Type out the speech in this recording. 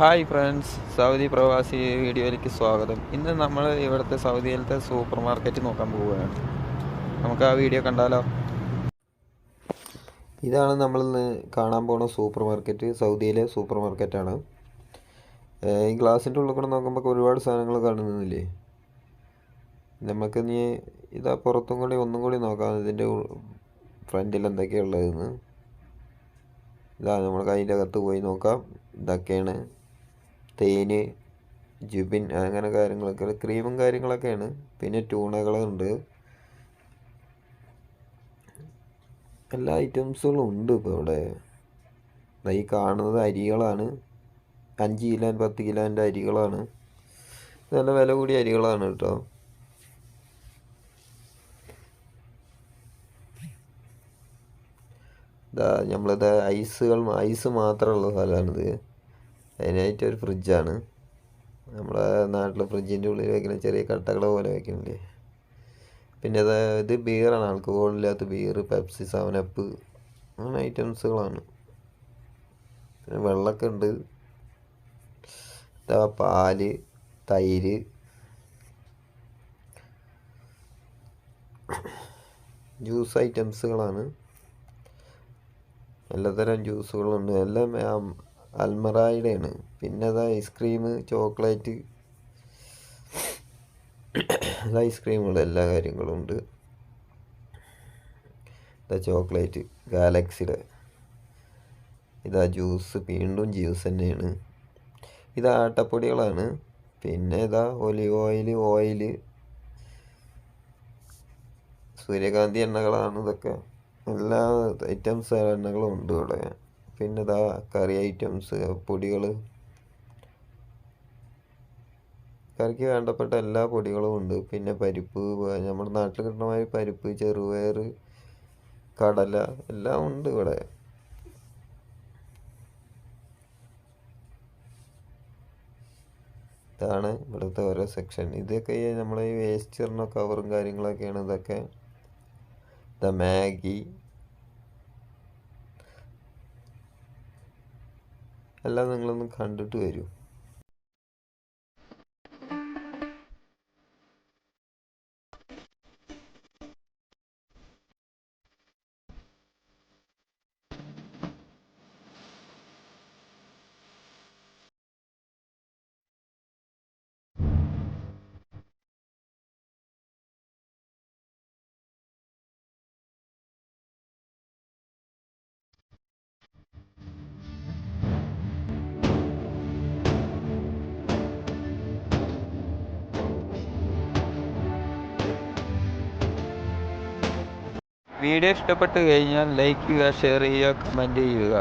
Hi friends Saudi പ്രവാസി വീഡിയോയിലേക്ക് സ്വാഗതം. ഇന്ന് നമ്മൾ ഇവിടുത്തെ സൗദിയിലത്തെ സൂപ്പർ മാർക്കറ്റ് നോക്കാൻ പോവുകയാണ്. നമുക്ക് ആ വീഡിയോ കണ്ടാലോ? ഇതാണ് നമ്മൾ ഇന്ന് കാണാൻ പോണ സൂപ്പർ മാർക്കറ്റ് സൗദിയിലെ സൂപ്പർ മാർക്കറ്റാണ്. ഈ ഗ്ലാസിന്റെ ഉള്ളിൽ കൂടെ നോക്കുമ്പോൾ ഒരുപാട് സാധനങ്ങൾ കാണുന്നില്ലേ? നമുക്ക് ഇനി ഇതാ പുറത്തും കൂടി ഒന്നും കൂടി നോക്കാം ഇതിന്റെ ഫ്രണ്ടിൽ എന്തൊക്കെയാണ് ഉള്ളതെന്ന്. ഇതാ നമ്മൾ അതിന്റെ അകത്ത് പോയി നോക്കാം ഇതൊക്കെയാണ് തേന് ജുബിൻ അങ്ങനെ കാര്യങ്ങളൊക്കെ ക്രീമും കാര്യങ്ങളൊക്കെയാണ്. പിന്നെ ട്യൂണകളുണ്ട് എല്ലാ ഐറ്റംസുകളും ഉണ്ട് ഇപ്പോൾ ഇവിടെ. ഈ കാണുന്നത് അരികളാണ്. അഞ്ച് കിലോ പത്ത് കിലോന്റെ അരികളാണ്. നല്ല വില കൂടിയ അരികളാണ് കേട്ടോ. ഇതാ നമ്മളിത് ഐസുകൾ ഐസ് മാത്രമുള്ള സ്ഥലമാണിത്. അതിനായിട്ട് ഒരു ഫ്രിഡ്ജാണ്. നമ്മുടെ നാട്ടിൽ ഫ്രിഡ്ജിന്റെ ഉള്ളിൽ വെക്കുന്ന ചെറിയ കട്ടകൾ പോലെ വെക്കുന്നില്ലേ പിന്നെ ഇത് ഇത് ബിയറാണ് ആൽക്കഹോളില്ലാത്ത ബിയർ പെപ്സി സെവനപ്പ് അങ്ങനെ ഐറ്റംസുകളാണ് പിന്നെ വെള്ളമൊക്കെ ഉണ്ട്. പാൽ തൈര്. ജ്യൂസ് ഐറ്റംസുകളാണ്. എല്ലാത്തരം ജ്യൂസുകളുണ്ട്. എല്ലാം അൽമറായിടെയാണ് പിന്നെ അത് ഐസ്ക്രീം ചോക്ലേറ്റ് ഐസ്ക്രീമുകൾ എല്ലാ കാര്യങ്ങളും ഉണ്ട്. ഇതാ ചോക്ലേറ്റ് ഗാലക്സിയുടെ. ഇതാ ജ്യൂസ് വീണ്ടും ജ്യൂസ് തന്നെയാണ്. ഇത് ആട്ടപ്പൊടികളാണ്. പിന്നെ ഇതാ ഒലിവ് ഓയിൽ ഓയിൽ സൂര്യകാന്തി എണ്ണകളാണ് ഇതൊക്കെ. എല്ലാ ഐറ്റംസ് എണ്ണകളും ഉണ്ട് ഇവിടെ. പിന്നെ ഇതാ കറി ഐറ്റംസ് പൊടികൾ കറിക്ക് വേണ്ടപ്പെട്ട എല്ലാ പൊടികളും ഉണ്ട്. പിന്നെ പരിപ്പ് നമ്മുടെ നാട്ടിൽ കിട്ടുന്ന മാതിരി പരിപ്പ് ചെറുപയർ കടല എല്ലാം ഉണ്ട് ഇവിടെ. ഇതാണ് ഇവിടുത്തെ ഓരോ സെക്ഷൻ. ഇതൊക്കെ നമ്മളെ ഈ വേസ്റ്റ് കവറും കാര്യങ്ങളൊക്കെയാണ്. ഇതൊക്കെ ദ മാഗി എല്ലാം നിങ്ങളൊന്ന് കണ്ടിട്ട് വരൂ. വീഡിയോ ഇഷ്ടപ്പെട്ടു കഴിഞ്ഞാൽ ലൈക്ക് ചെയ്യുക ഷെയർ ചെയ്യുക കമന്റ് ചെയ്യുക.